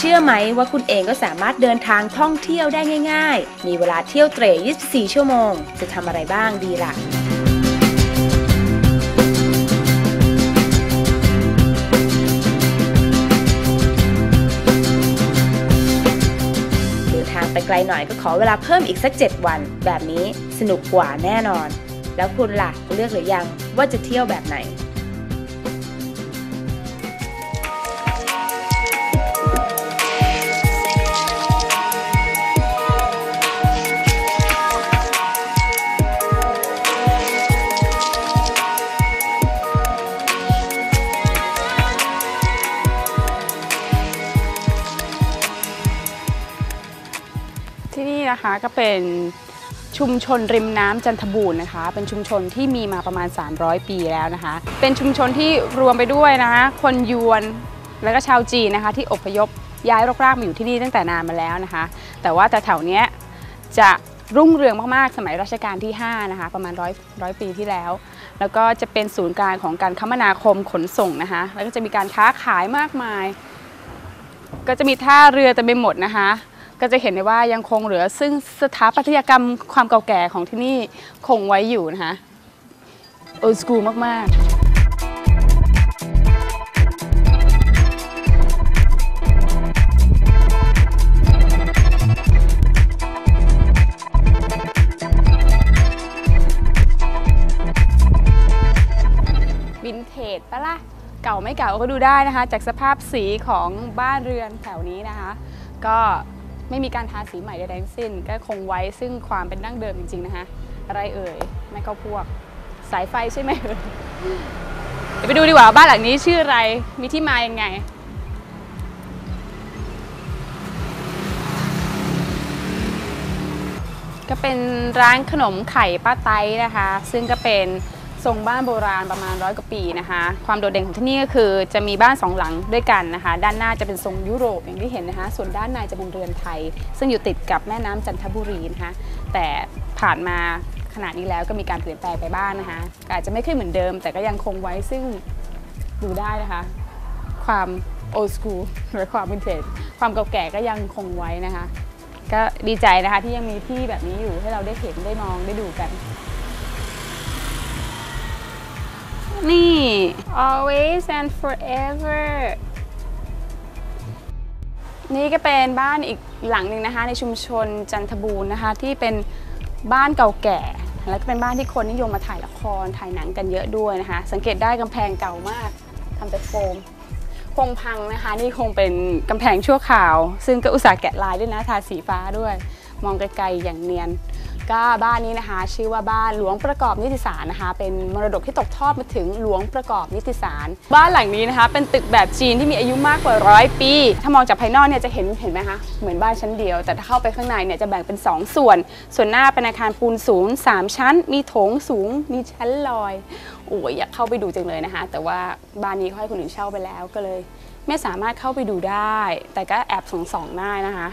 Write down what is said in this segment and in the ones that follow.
เชื่อไหมว่าคุณเองก็สามารถเดินทางท่องเที่ยวได้ง่าย ๆ มีเวลาเที่ยวเตร่24 ชั่วโมง จะทำอะไรบ้างดีล่ะเดินทางไปไกลหน่อยก็ขอเวลาเพิ่มอีกสัก 7 วัน แบบนี้สนุกกว่าแน่นอน แล้วคุณล่ะเลือกหรือยังว่าจะเที่ยวแบบไหน นะคะก็เป็นชุมชนริมน้ำจันทบูรณ์นะคะ เป็นชุมชนที่มีมาประมาณ 300 ปีแล้วนะคะ เป็นชุมชนที่รวมไปด้วยนะคะคนยวนแล้วก็ชาวจีนนะคะ ที่อพยพย้ายรกรากมาอยู่ที่นี่ตั้งแต่นานมาแล้วนะคะ แต่ว่าแต่แถวเนี้ยจะรุ่งเรืองมาก ๆ สมัยรัชกาลที่ 5 นะคะ ประมาณร้อยร้อยปีที่แล้ว แล้วก็จะเป็นศูนย์กลางของการคมนาคมขนส่งนะคะ แล้วก็จะมีการค้าขายมากมาย ก็จะมีท่าเรือเต็มไปหมดนะคะ ก็จะเห็นได้ว่ายังคงเหลือ ซึ่งสถาปัตยกรรมความเก่าแก่ของที่นี่คงไว้อยู่นะคะโอ s สกูมาก ๆินเทจปะล่ะเก่าไม่เก่าก็ดูได้นะคะ จากสภาพสีของบ้านเรือนแถวนี้นะคะ ก็ ไม่มีการทาสีใหม่ใดๆทั้งสิ้น ก็คงไว้ซึ่งความเป็นดั้งเดิมจริง ๆ นะคะ อะไรเอ่ยไม่เข้าพวกสายไฟใช่ไหมเอ่ยเดี๋ยวไปดูดีกว่าบ้านหลังนี้ชื่ออะไรมีที่มายังไง ก็เป็นร้านขนมไข่ป้าไต้นะคะ ซึ่งก็เป็น ทรงบ้านโบราณประมาณร้อยกว่าปีนะคะ ความโดดเด่นของที่นี่ก็คือจะมีบ้านสองหลังด้วยกันนะคะ ด้านหน้าจะเป็นทรงยุโรปอย่างที่เห็นนะคะ ส่วนด้านในจะเป็นเรือนไทย ซึ่งอยู่ติดกับแม่น้ำจันทบุรีนะคะ แต่ผ่านมาขนาดนี้แล้วก็มีการเปลี่ยนแปลงไปบ้างนะคะอาจจะไม่ขึ้นเหมือนเดิม แต่ก็ยังคงไว้ซึ่งดูได้นะคะ ความโอส o ูหรือความวินเทจความเก่าแก่ก็ยังคงไว้นะคะ ก็ดีใจนะคะที่ยังมีที่แบบนี้อยู่ให้เราได้เห็นได้มองได้ดูกัน นี่ always and forever นี่ก็เป็นบ้านอีกหลังหนึ่งนะคะ ในชุมชนจันทบูรณ์นะคะ ที่เป็นบ้านเก่าแก่ แล้วก็เป็นบ้านที่คนนิยมมาถ่ายละครถ่ายหนังกันเยอะด้วยนะคะ สังเกตได้กำแพงเก่ามากทำจากโฟมคงพังนะคะ นี่คงเป็นกำแพงชั่วคราว ซึ่งก็อุตส่าห์แกะลายด้วยนะทาสีฟ้าด้วย มองไกลๆอย่างเนียน ก็บ้านนี้นะคะ ชื่อว่าบ้านหลวงประกอบนิติสารนะคะ เป็นมรดกที่ตกทอดมาถึงหลวงประกอบนิติสาร บ้านหลังนี้นะคะ เป็นตึกแบบจีนที่มีอายุมากกว่าร้อยปี ถ้ามองจากภายนอกเนี่ยจะเห็นเห็นไหมคะเหมือนบ้านชั้นเดียว แต่ถ้าเข้าไปข้างในเนี่ยจะแบ่งเป็น 2 ส่วน ส่วนหน้าเป็นอาคารปูนสูง 3 ชั้น มีโถงสูง มีชั้นลอยโอ้ยอยากเข้าไปดูจังเลยนะคะ แต่ว่าบ้านนี้เขาให้คนอื่นเช่าไปแล้วก็เลย ไม่สามารถเข้าไปดูได้ แต่ก็แอบสงส่องได้นะคะ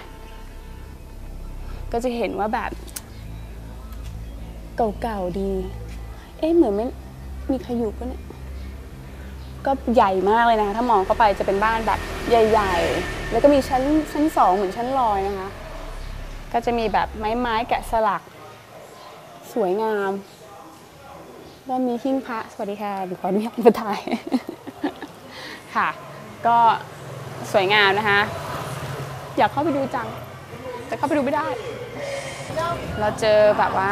ก็จะเห็นว่าแบบ เก่าๆดี เอ๊ะเหมือนไม่มีใครอยู่ปะเนี่ย ก็ใหญ่มากเลยนะคะ ถ้ามองเข้าไปจะเป็นบ้านแบบใหญ่ ๆ แล้วก็มีชั้นชั้นสองเหมือนชั้นลอยนะคะ ก็จะมีแบบไม้ไม้แกะสลัก สวยงามแล้วมีหิ้งพระ สวัสดีค่ะขออนุญาตมาถ่าย ค่ะ ก็สวยงามนะคะ อยากเข้าไปดูจัง แต่เข้าไปดูไม่ได้ เราเจอแบบว่า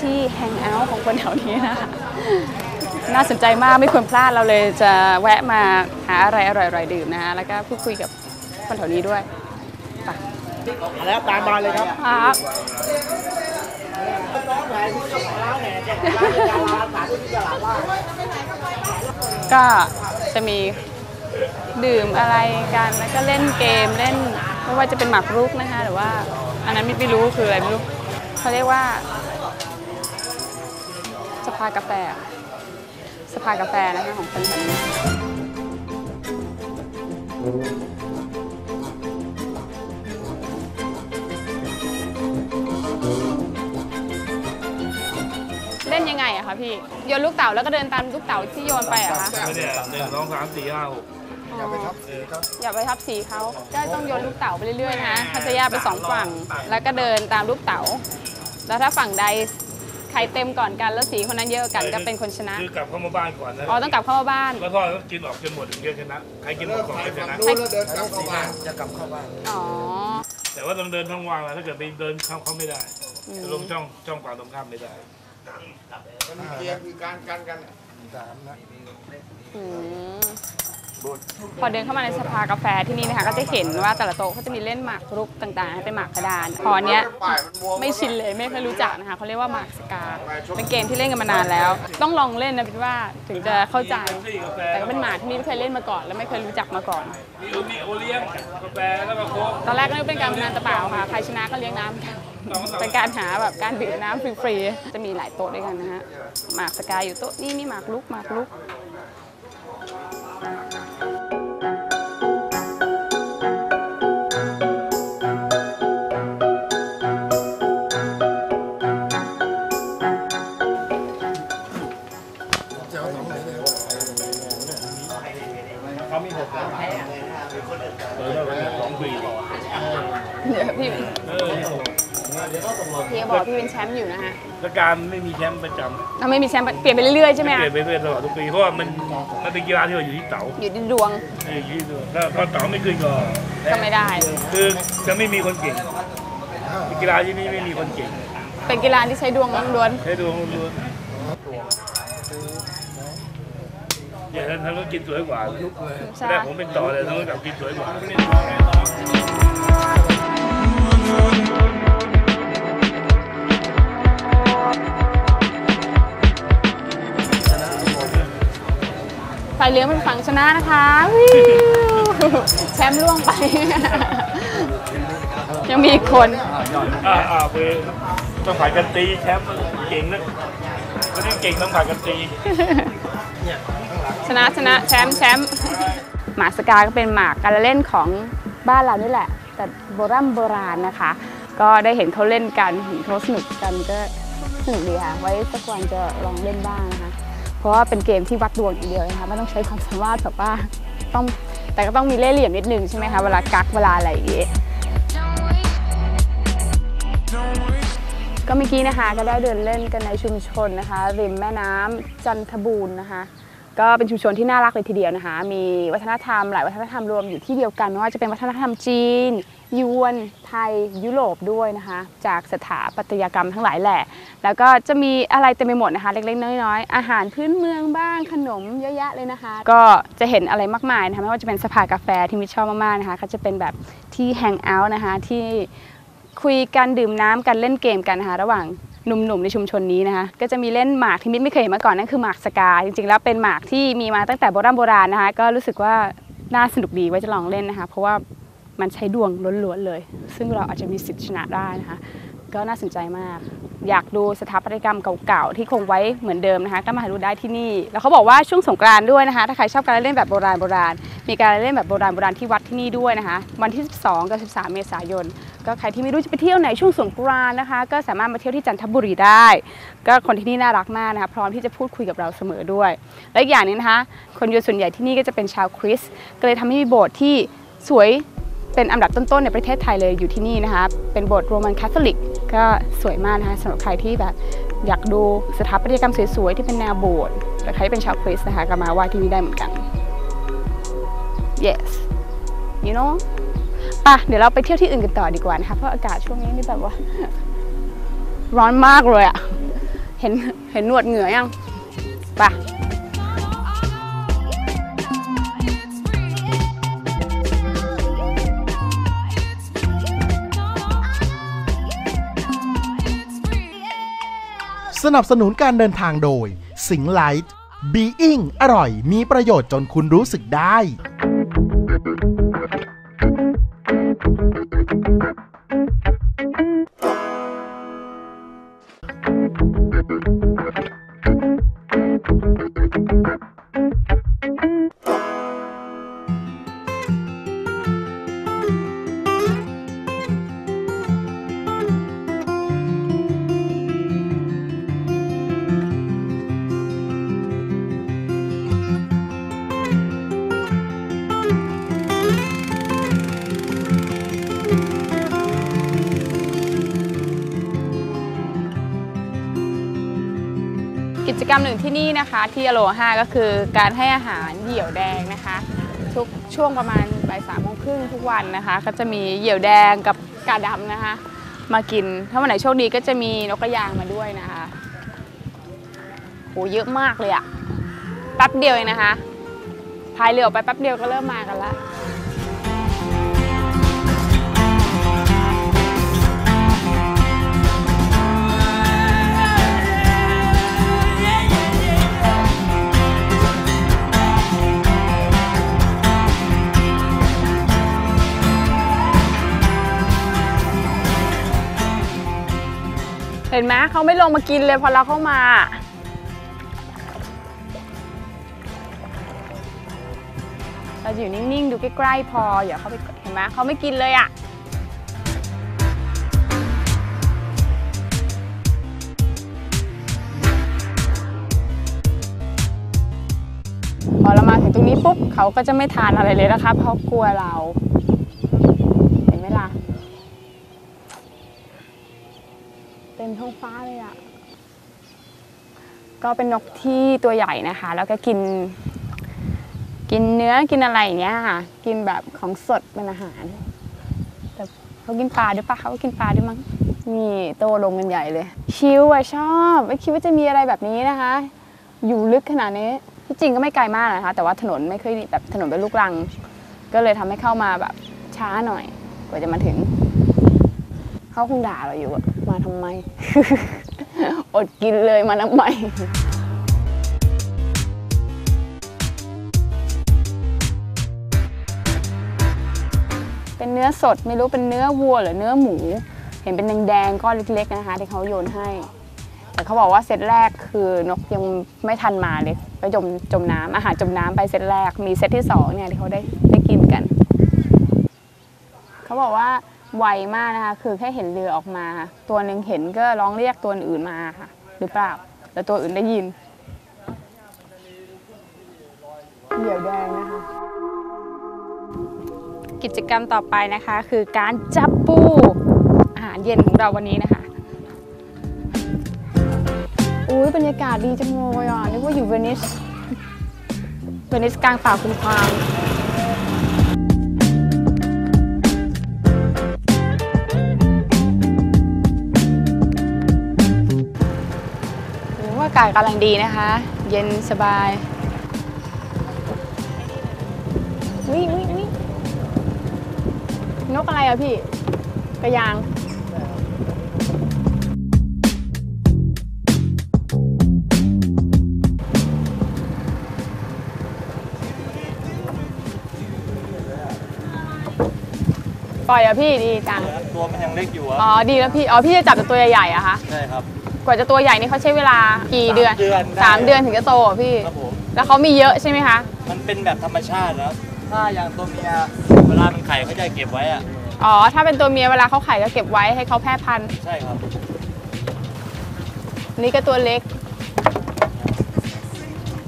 ที่แฮงเอาท์ของคนแถวนี้นะคะน่าสนใจมากไม่ควรพลาดเราเลยจะแวะมาหาอะไรอร่อยๆดื่มนะคะแล้วก็พูดคุยกับคนแถวนี้ด้วยไปแล้วตามมาเลยครับครับก็จะมีดื่มอะไรกันแล้วก็เล่นเกมเล่นไม่ว่าจะเป็นหมากรุกนะคะหรือว่า อันนั้นไม่ไม่รู้คืออะไรไม่รู้เขาเรียกว่าส ภากาแฟอะสภากาแฟนะคะของคนแถวนี้เล่นยังไงอะคะพี่ โยนลูกเต๋าแล้วก็เดินตามลูกเต๋าที่โยนไปอะคะเนี่ยหนึ่งสองสามสี่ห้าหกอย่าไปทับสีครับอย่าไปทับสีเขาก็ต้องโยนลูกเต๋าไปเรื่อยๆนะคะเขาจะแยกเป็นสองฝั่ง แล้วก็เดินตามลูกเต๋า แล้วถ้าฝั่งใด ใครเต็มก่อนกันแล้วสีคนนั้นเยอะกว่ากันก็เป็นคนชนะ คือกลับเข้ามาบ้านก่อนนะอ๋อต้องกลับเข้ามาบ้าน แล้วก็กินออกจนหมดถึงจะชนะ ใครกินหมดก่อนก็ชนะนู้นแล้วเดินกลับเข้าบ้านจะกลับเข้าบ้าน อ๋อ แต่ว่าต้องเดินท้องว่างแล้วถ้าเกิดไปเดินเข้าเขาไม่ได้ลงช่องช่องฝั่งตรงข้ามไม่ได้มันมีเกมคือการกันกันสามนะอืม พอเดินเข้ามาในสภากาแฟที่นี่นะคะก็จะเห็นว่าแต่ละโต๊ะเขาจะมีเล่นหมากรุกต่างๆ เป็นหมากกระดานพอนเนี้ยไม่ชินเลยไม่เคยรู้จักนะคะเขาเรียกว่าหมากสกาเป็นเกมที่เล่นกันมานานแล้ว ต้องลองเล่นนะเป็นว่าถึงจะเข้าใจแต่ก็เป็นหมากที่นี่ไม่เคยเล่นมาก่อน และไม่เคยรู้จักมาก่อนมีโอมีโอเลี้ยงกาแฟแล้วก็โค้กตอนแรกก็นึกเป็นการพนันตะเปล่าค่ะใครชนะก็เลี้ยงน้ำกันเป็นการหาแบบการดื่มน้ำฟรีๆจะมีหลายโต๊ะด้วยกันนะฮะหมากสกายอยู่โต๊ะนี่มีหมากลุกหมากลุก สองปีเดี๋ยวพี่พี่บอกพี่เป็นแชมป์อยู่นะฮะแล้วการไม่มีแชมป์ประจำถ้าไม่มีแชมป์เปลี่ยนไปเรื่อยๆใช่ไหมเปลี่ยนไปเรื่อยตลอดทุกปีเพราะว่ามันมันเป็นกีฬาที่เราอยู่ที่เต๋าอยู่ที่ดวงอยู่ที่ตัวถ้าพอเต๋าไม่ขึ้นก็ก็ไม่ได้ คือจะไม่มีคนเก่งกีฬาที่นี่ไม่มีคนเก่ง เป็นกีฬาที่ใช้ดวงล้วนใช้ดวงล้วน อย่างนั้นทั้งก็กินสวยกว่าๆใช่แต่ผมเป็นต่อเลยทั้งก็กินสวยกว่าฝ่ายเหลืองเป็นฝั่งชนะนะคะวิวแชมป์ล่วงไป ยังมีอีกคนอ่าอ่าไปต้องผ่านกันตีแชมป์เก่งนะคนนี้เก่งต้องผ่านกันตี ชนะชนะแชมป์แชมป์หมากสกาก็เป็นหมากการเล่นของบ้านเรานี่แหละ แต่โบราณโบราณนะคะ ก็ได้เห็นเขาเล่นกันเห็นเขาสนุกกันก็สนุกดีค่ะ ไว้สักวันจะลองเล่นบ้างนะคะ เพราะว่าเป็นเกมที่วัดดวงอย่างเดียวนะคะไม่ต้องใช้ความสามารถแบบว่าต้องแต่ก็ต้องมีเล่ห์เหลี่ยมนิดนึงใช่ไหมคะเวลากักเวลาอะไรอย่างเงี้ยก็เมื่อกี้นะคะก็ได้เดินเล่นกันในชุมชนนะคะ ริมแม่น้ำจันทบูรณ์นะคะ ก็เป็นชุมชนที่น่ารักเลยทีเดียวนะคะ มีวัฒนธรรมหลายวัฒนธรรมรวมอยู่ที่เดียวกันไม่ว่าจะเป็นวัฒนธรรมจีน ยวน ไทย ยุโรปด้วยนะคะ จากสถาปัตยกรรมทั้งหลายแหละ แล้วก็จะมีอะไรเต็มไปหมดนะคะ เล็กๆน้อยๆ อาหารพื้นเมืองบ้าง ขนมเยอะแยะเลยนะคะ ก็จะเห็นอะไรมากมายนะคะ ไม่ว่าจะเป็นสภากาแฟที่มิชชอบมากๆนะคะก็จะเป็นแบบที่แฮงเอาท์นะคะที่คุยกันดื่มน้ำกันเล่นเกมกันนะคะระหว่าง หนุ่มๆในชุมชนนี้นะคะก็จะมีเล่นหมากที่มิตรไม่เคยเห็นมาก่อนนั่นคือหมากสกา จริงๆ แล้วเป็นหมากที่มีมาตั้งแต่โบราณโบราณนะคะก็รู้สึกว่าน่าสนุกดีไว้จะลองเล่นนะคะ เพราะว่ามันใช้ดวงล้วนๆเลย ซึ่งเราอาจจะมีสิทธิชนะได้นะคะ ก็น่าสนใจมาก อยากดูสถาปัตยกรรมเก่าๆ ที่คงไว้เหมือนเดิมนะคะ ก็มาดูได้ที่นี่ แล้วเขาบอกว่าช่วงสงกรานต์ด้วยนะคะ ถ้าใครชอบการเล่นแบบโบราณโบราณ มีการเล่นแบบโบราณโบราณที่วัดที่นี่ด้วยนะคะ วันที่ 12 กับ 13 เมษายน ก็ใครที่ไม่รู้จะไปเที่ยวไหนช่วงสงกรานต์นะคะ ก็สามารถมาเที่ยวที่จันทบุรีได้ ก็คนที่นี่น่ารักมากนะคะ พร้อมที่จะพูดคุยกับเราเสมอด้วย และอีกอย่างนึงนะคะ คนยูส่วนใหญ่ที่นี่ก็จะเป็นชาวคริสต์ ก็เลยทำให้มีโบสถ์ที่สวย เป็นอันดับต้นๆในประเทศไทยเลยอยู่ที่นี่นะคะ เป็นโบสถ์โรมันคาทอลิกก็สวยมากนะคะสำหรับใครที่แบบอยากดูสถาปัตยกรรมสวยๆที่เป็นแนวโบสถ์แต่ใครที่เป็นชาวคริสต์นะคะก็มาไหว้ที่นี่ได้เหมือนกัน yes you know ป่ะเดี๋ยวเราไปเที่ยวที่อื่นกันต่อดีกว่านะคะเพราะอากาศช่วงนี้นี่แบบว่า ร้อนมากเลยอะเห็นเห็นหนวดเหงื่อยังป่ะ สนับสนุนการเดินทางโดย สิงไลท์บีอิงอร่อย มีประโยชน์จนคุณรู้สึกได้ กิจกรรมหนึ่งที่นี่นะคะที่อโลฮาก็คือการให้อาหารเหยี่ยวแดงนะคะ ทุกช่วงประมาณบ่ายสามโมงครึ่งทุกวันนะคะ ก็จะมีเหยี่ยวแดงกับกาดำนะคะ มากินถ้าวันไหนโชคดีก็จะมีนกกระยางมาด้วยนะคะโหเยอะมากเลยอะแป๊บเดียวเองนะคะพายเรือออกไปแป๊บเดียวก็เริ่มมากันละ เห็นไหมเขาไม่ลงมากินเลยพอเราเข้ามา เราอยู่นิ่งๆ ดูใกล้ๆพออย่าเข้าไปเห็นไหมเขาไม่กินเลยอะ่ะพอเรามาถึงตรงนี้ปุ๊บเขาก็จะไม่ทานอะไรเลยนะคะเพราะกลัวเรา เห็นไหมล่ะ เต็มท้องฟ้าเลยอะ่ะก็เป็นนกที่ตัวใหญ่นะคะ แล้วก็กิน กินเนื้อกินอะไรอย่างเงี้ยค่ะ กินแบบของสดเป็นอาหาร แต่เขากินปลาด้วยปะเขาก็กินปลาด้วยมั้งนี่โตลงกันใหญ่เลย ชิวอะชอบไม่คิดว่าจะมีอะไรแบบนี้นะคะ อยู่ลึกขนาดนี้ที่จริงก็ไม่ไกลมากนะคะ แต่ว่าถนนไม่เคยแบบถนนเป็นลูกรัง ก็เลยทำให้เข้ามาแบบช้าหน่อย กว่าจะมาถึง เขาคงด่าเราอยู่อะมาทำไม อดกินเลยมาทำไม เป็นเนื้อสดไม่รู้เป็นเนื้อวัวหรือเนื้อหมู เห็นเป็นแดงๆก้อนเล็กๆนะคะ ที่เขาโยนให้ แต่เขาบอกว่าเซตแรกคือนกยังไม่ทันมาเลยก็จมจมน้ำอาหารจมน้ำไปเซตแรกมีเซตที่สองเนี่ยที่เขาได้ได้กินกัน เขาบอกว่า ไวมากนะคะ คือแค่เห็นเรือออกมา ตัวหนึ่งเห็นก็ร้องเรียกตัวอื่นมาค่ะ หรือเปล่าแต่ตัวอื่นได้ยิน เหยี่ยวแดงนะคะ กิจกรรมต่อไปนะคะ คือการจับปูอาหารเย็นของเราวันนี้นะคะ อุ้ยบรรยากาศดีจังเลยอะนึกว่าอยู่เวนิส เวนิสกลางป่าคุณควางากาศกำลังดีนะคะ เย็นสบายวิวิวินกอะไรอะพี่ กระยางปล่อยอะพี่ดีจัง ตัวมันยังเล็กอยู่อะอ๋อ ดีแล้วพี่ อ๋อ พี่จะจับแต่ตัวใหญ่ๆอะคะ ใช่ครับ กว่าจะตัวใหญ่นี่เขาใช้เวลากี่เดือนสามเดือนได้ สามเดือนถึงจะโตอะพี่ ครับผม แล้วเขามีเยอะใช่ไหมคะ มันเป็นแบบธรรมชาตินะครับถ้าอย่างตัวเมียเวลามันไข่เขาจะเก็บไว้อะอ๋อ ถ้าเป็นตัวเมียเวลาเขาไข่ก็เก็บไว้ให้เขาแพร่พันธุ์ ใช่ครับ นี่ก็ตัวเล็ก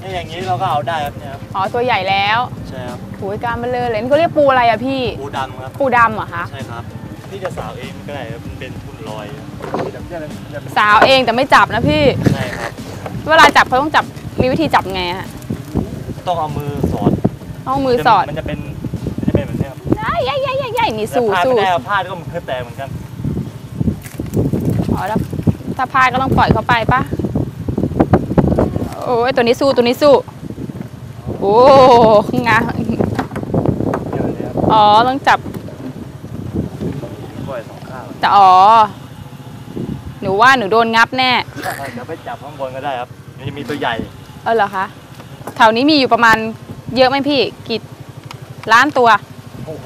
ถ้าอย่างนี้เราก็เอาได้ครับเนี่ยครับอ๋อ ตัวใหญ่แล้วใช่ครับหูยกล้ามเบลอเลยนี่เขาเรียกปูอะไรอะพี่ ปูดำครับ ปูดำเหรอคะ ใช่ครับ ที่จะสาวเองก็ได้ครับมันเป็นทุ่นลอยครับ สาวเองแต่ไม่จับนะพี่ใช่ครับ เวลาจับเขาต้องจับมีวิธีจับไงฮะต้องเอามือสอดต้องมือสอดมันจะเป็นมันจะเป็นแบบนี้ครับใหญ่ใหญ่ใหญ่ใหญ่นี่สู้แต่พลาดสู้ไม่ได้ครับพลาดก็มันคือแตกเหมือนกันอ๋อแล้วถ้าพลาดก็ต้องปล่อยเขาไปปะโอ้ยตัวนี้สู้ตัวนี้สู้โอ้งาเดี๋ยวนี้ครับอ๋อต้องจับปล่อยสองข้างแต่อ๋อ หนูว่าหนูโดนงับแน่ เดี๋ยวไปจับข้างบนก็ได้ครับมันจะมีตัวใหญ่เออเหรอคะแถวนี้มีอยู่ประมาณเยอะไหมพี่กี่ล้านตัวโอ้โห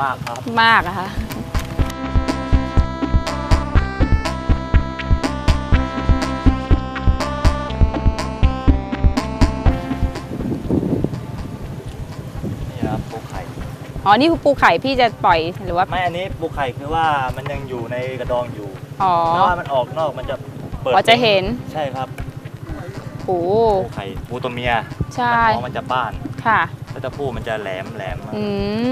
มากครับ มากอะคะนี่นะครับปูไข่ อ๋อนี่คือปูไข่พี่จะปล่อยหรือว่า ไม่อันนี้ปูไข่คือว่ามันยังอยู่ในกระดองอยู่ อ๋อ ถ้าว่ามันออกนอกมันจะเปิดอ๋อจะเห็น ใช่ครับโอ้ปูไข่ปูตัวเมียใช่ท้องมันจะป้านค่ะ แล้วตัวผู้มันจะแหลมแหลมอื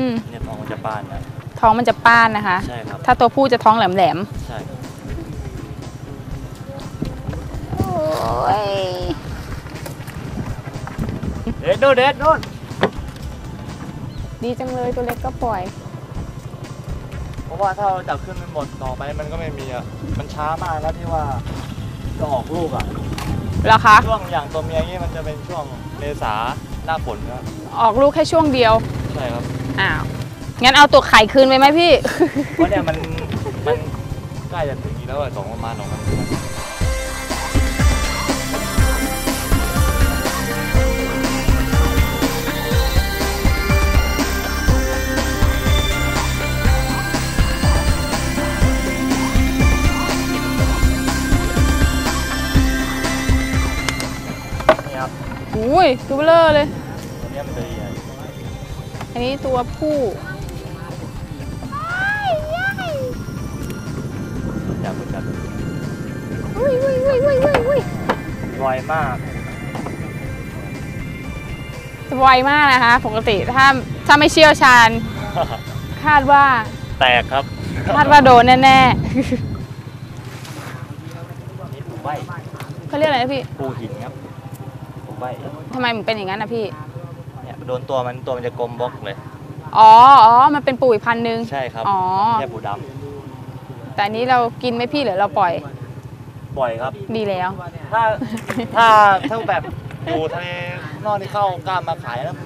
ม เนี่ยท้องมันจะป้านนะท้องมันจะป้านนะคะ ใช่ครับถ้าตัวผู้จะท้องแหลมแหลมใช่ครับๆโอ้ยเด็ดโน่นเด็ดโน่นดีจังเลยตัวเล็กก็ปล่อยเพ ราะว่าถ้าเราจับขึ้นมันหมดต่อไปมันก็ไม่มีอะมันช้ามากแล้วที่ว่าจะออกลูกอะเหรอคะช่วงอย่างตัวเมียนี่มันจะเป็นช่วงเมษาหน้าฝนครับออกลูกแค่ช่วงเดียวใช่ครับอ้าวงั้นเอาตัวไข่คืนไปไหมพี่เพราะเนี่ยมันมันใกล้จะถึงนี้แล้วอะสองประมาณสองวันนี่ ยตัวเบลอเลย ตัวเนี้ยมันจะใหญ่อันนี้ตัวผู้อยากเหมือนกันอุ้ยอุ้ยอุ้ยอุ้ยอุ้ยอุ้ยไวมากไวมากนะคะ ปกติถ้าถ้าไม่เชี่ยวชาญ คาดว่า แตกครับ คาดว่าโดนแน่นี่ปูใบๆเขาเรียกอะไรนะพี่ ปูหินครับ ปูใบทำไมมันเป็นอย่างนั้นนะพี่ เนี่ยโดนตัวมันตัวมันจะกลมบล็อกเลย อ๋ออ๋อมันเป็นปูอีกพันธุ์หนึ่งใช่ครับอ๋อ แค่ปูดแต่อันนี้เรากินไหมพี่หรือเราปล่อยำบ่อยครับ ดีแล้ว ถ้าถ้าถ้าแบบอยู่ทะเลนอกนี่เข้ากล้ามมาขายแล้ว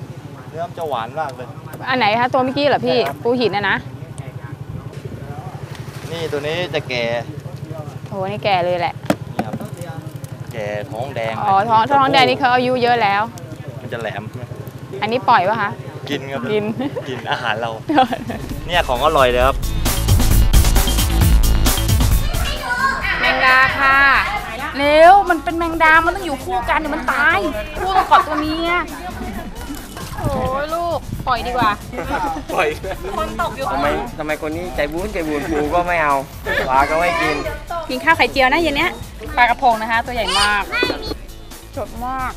เนื้อมันจะหวานมากเลย อันไหนคะตัวเมื่อกี้เหรอพี่ใช่ครับ ปูหินนะนะนี่ตัวนี้จะแก่โอ้นี่แก่เลยแหละนี่ครับแก่ท้องแดงอ๋อท้องท้องแดงนี่เขาอายุเยอะแล้ว มันจะแหลม อันนี้ปล่อยวะคะ กินครับ กิน กินอาหารเรา เนี่ยของอร่อยเลยครับ แมงดาค่ะเร็วมันเป็นแมงดา มันต้องอยู่คู่กันเดี๋ยวมันตาย คู่ต้องกอดตัวเมียโอ้ยลูก ปล่อยดีกว่า ปล่อย คนตกอยู่ทำไมทำไมคนนี้ใจบุญใจบุญปูก็ไม่เอาปลาก็ไม่กิน กินข้าวไข่เจียวนะเย็นเนี้ย ปลากระพงนะคะ ตัวใหญ่มากสดมาก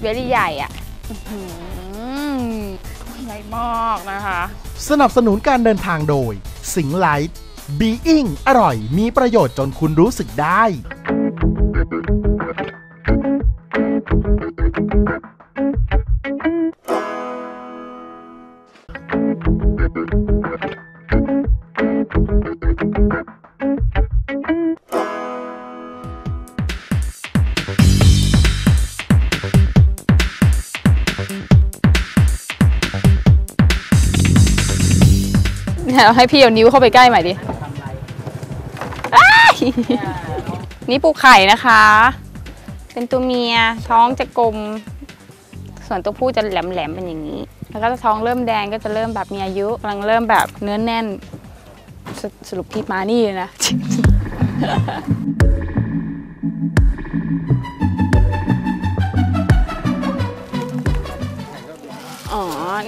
เวลี่ใหญ่อะอื้อหือใหญ่มากนะคะ สนับสนุนการเดินทางโดย สิงไลท์บีอิงอร่อย มีประโยชน์จนคุณรู้สึกได้ เนี่ยเราให้พี่เอานิ้วเข้าไปใกล้ใหม่ดิอ้ายนี่ปูไข่นะคะ เป็นตัวเมียท้องจะกลม ส่วนตัวผู้จะแหลมๆเป็นอย่างนี้ แล้วก็จะท้องเริ่มแดงก็จะเริ่มแบบมีอายุกำลังเริ่มแบบเนื้อแน่นสสรุปที่มานี่เลยนะ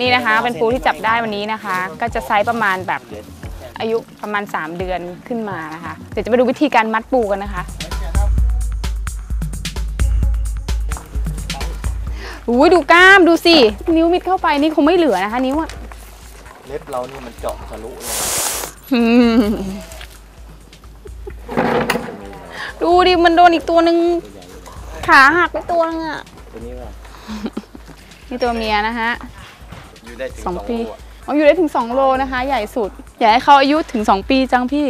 นี่นะคะเป็นปูที่จับได้วันนี้นะคะ ก็จะไซส์ประมาณแบบอายุประมาณ 3 เดือนขึ้นมานะคะ เดี๋ยวจะไปดูวิธีการมัดปูกันนะคะอุ้ยดูกล้ามดูสิ นิ้วมิดเข้าไปนี่คงไม่เหลือนะคะ นิ้วอะเล็บเรานี่มันเจาะทะลุเลยอืมดูดิมันโดนอีกตัวหนึ่งขาหักไปตัวนึงอะตัวนี้ว่านี่ตัวเมียนะคะ อยู่ได้ถึงสองสองปีโลอะอ๋ออยู่ได้ถึง 2 โลนะคะ ใหญ่สุด อยากให้เขาอายุถึง 2 ปีจังพี่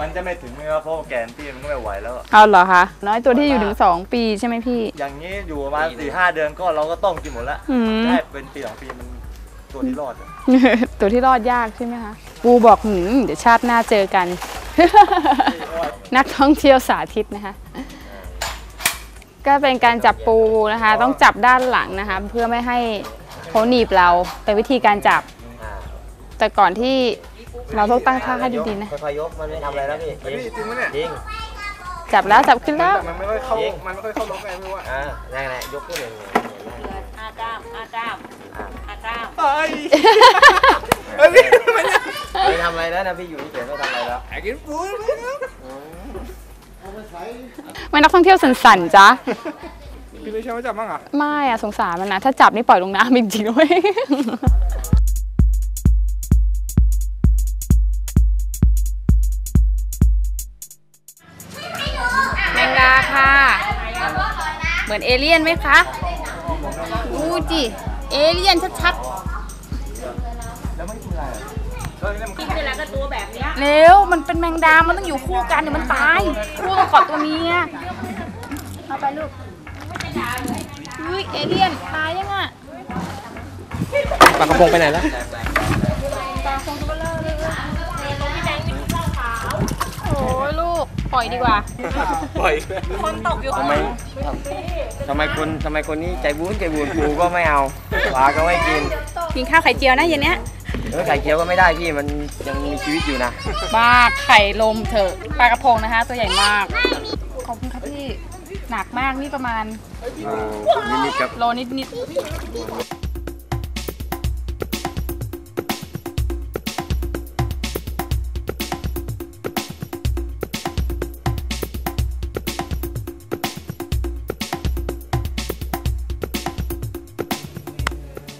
มันจะไม่ถึงเลยครับเพราะว่าแกนพี่มันก็ไม่ไหวแล้วอะเอาเหรอคะน้อยตัวที่อยู่ถึง 2 ปีใช่ไหมพี่ อย่างนี้อยู่ประมาณสี่ห้าเดือนก็เราก็ต้มกินหมดละอืม ได้เป็นปีสองปีมันตัวที่รอดอะตัวที่รอดยากใช่ไหมคะ ปูบอกหืมเดี๋ยวชาติหน้าเจอกัน นักท่องเที่ยวสาธิตนะคะ ก็เป็นการจับปูนะคะ ต้องจับด้านหลังนะคะ เพื่อไม่ให้ เขาหนีบเราเป็นวิธีการจับแต่ก่อนที่เราต้องตั้งท่าให้ดีๆนะค่อยๆยกมันไม่ทำอะไรแล้วพี่ไอ้พี่จริงไหมเนี่ยจริงจับแล้วจับขึ้นแล้ว แต่มันไม่ค่อยเข้ามันไม่ค่อยเข้าลงไงไม่รู้ว่าอ่านั่นแหละยกขึ้นเลยเฮ้ยเฮ้ยพี่มันเนี่ยไม่ทำอะไรแล้วนะพี่อยู่เฉยๆไม่ทำอะไรแล้วไอ้กินปูนไม่นักท่องเที่ยวสันๆจ้ะ พี่ไม่ใช่ว่าจับมั้งอะไม่อะสงสารมันนะ ถ้าจับนี่ปล่อยลงน้ำจริงๆด้วยแมงดาค่ะ เหมือนเอเลี่ยนไหมคะดูจิเอเลี่ยนชัดๆเร็วมันเป็นแมงดา มันต้องอยู่คู่กันเดี๋ยวมันตาย คู่ต้องกอดตัวเมียเอาไปลูก เฮ้ยเอเลี่ยนตายยังอะปลากระพงไปไหนแล้วโอ้ยลูกปล่อยดีกว่า ปล่อยทำไมทำไมคนทำไมคนนี้ใจบุญใจบุญปูก็ไม่เอาปลาก็ไม่กินกินข้าวไข่เจียวนะเย็นเนี้ยเออไข่เจียวก็ไม่ได้พี่มันยังมีชีวิตอยู่นะบ้าไข่ลมเถอะปลากระพงนะคะ ตัวใหญ่มาก หนักมากนี่ประมาณนิดๆครับ โลนิดนิด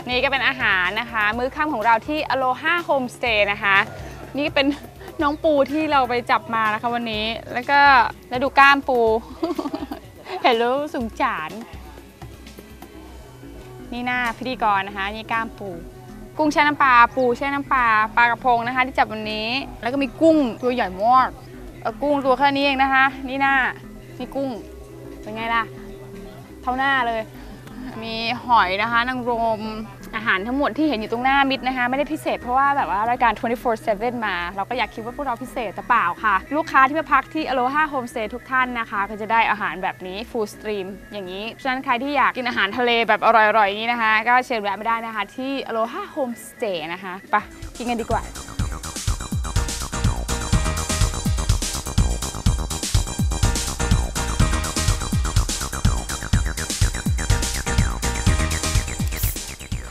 นี่ก็เป็นอาหารนะคะ มื้อค่ำของเราที่ Aloha Homestay นะคะ นี่เป็นน้องปูที่เราไปจับมานะคะวันนี้ แล้วก็แล้วดูกล้ามปู เห็นแล้วสงสาร นี่หน้าพิธีกรนะคะ นี่กล้ามปู กุ้งแช่น้ำปลา ปูแช่น้ำปลา ปลากระพงนะคะ ที่จับวันนี้ แล้วก็มีกุ้งตัวใหญ่มากกุ้งตัวแค่นี้เองนะคะ นี่หน้านี่กุ้ง เป็นไงล่ะ เท่าหน้าเลย มีหอยนะคะนางรม อาหารทั้งหมดที่เห็นอยู่ตรงหน้ามิดนะคะ ไม่ได้พิเศษเพราะว่าแบบว่ารายการ 24/7 มา เราก็อยากคิดว่าพวกเราพิเศษแต่เปล่าค่ะ ลูกค้าที่มาพักที่ Aloha Homestay ทุกท่านนะคะ ก็จะได้อาหารแบบนี้ full stream อย่างนี้ฉะนั้นใครที่อยากกินอาหารทะเลแบบอร่อยๆอย่างนี้นะคะ ก็เชิญแวะมาได้นะคะที่ Aloha Homestay นะคะไปกินกันดีกว่า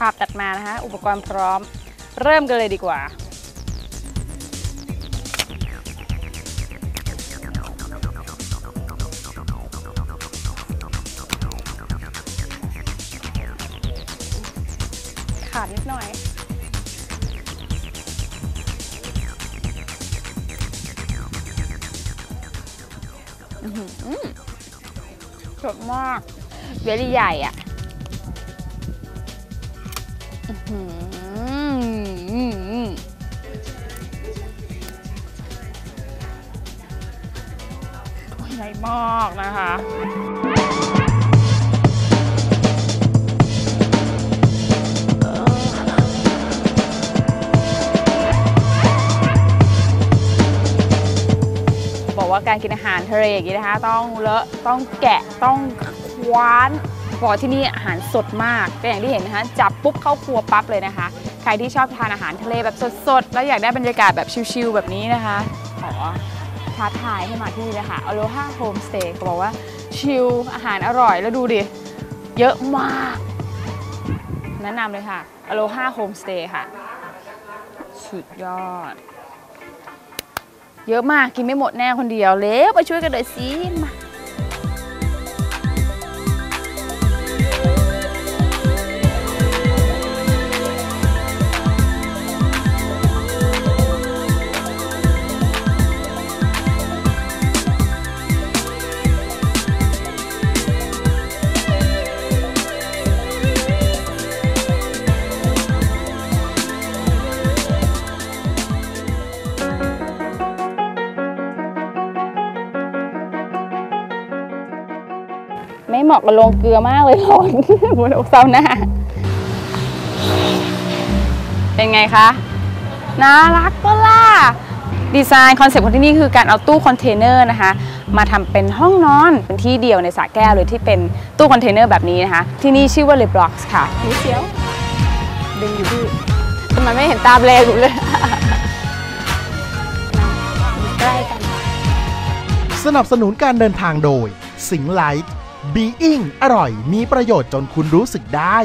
าพตัดมานะคะ อุปกรณ์พร้อม เริ่มกันเลยดีกว่าขาดนิดหน่อยสดมากเวลี่ใหญ่อะ อืมตัวใหญ่มากนะคะบอกว่าการกินอาหารทะเลอย่างนี้นะคะ ต้องเลอะต้องแกะต้องคว้าน บอกที่นี่อาหารสดมากก็อย่างที่เห็นนะคะจับปุ๊บเข้าครัวปั๊บเลยนะคะ ใครที่ชอบทานอาหารทะเลแบบสดๆ แล้วอยากได้บรรยากาศแบบชิลๆแบบนี้นะคะขอท้าทายให้มาที่นี่เลยค่ะ Aloha Homestay ก็บอกว่าชิลอาหารอร่อยแล้วดูดิ เยอะมาก แนะนำเลยค่ะ Aloha Homestay ค่ะ สุดยอด เยอะมากกินไม่หมดแน่คนเดียวเร็วไปช่วยกันเลยสิมา ม่เหมาะกับโรงเกลือมากเลยร้อนบนอกเซาหน้า เป็นไงคะ น่ารักปะล่ะ ดีไซน์คอนเซ็ปต์ของที่นี่คือการเอาตู้คอนเทนเนอร์นะคะ มาทำเป็นห้องนอน เป็นที่เดียวในสระแก้วเลยที่เป็นตู้คอนเทนเนอร์แบบนี้นะคะ ที่นี่ชื่อว่า Le Blox ค่ะนิดเดียวดึงอยู่พี่ทำไมไม่เห็นตามแรงหนูเลยใกล้กัน สนับสนุนการเดินทางโดย สิงไลท์ บีอิงอร่อย มีประโยชน์จนคุณรู้สึกได้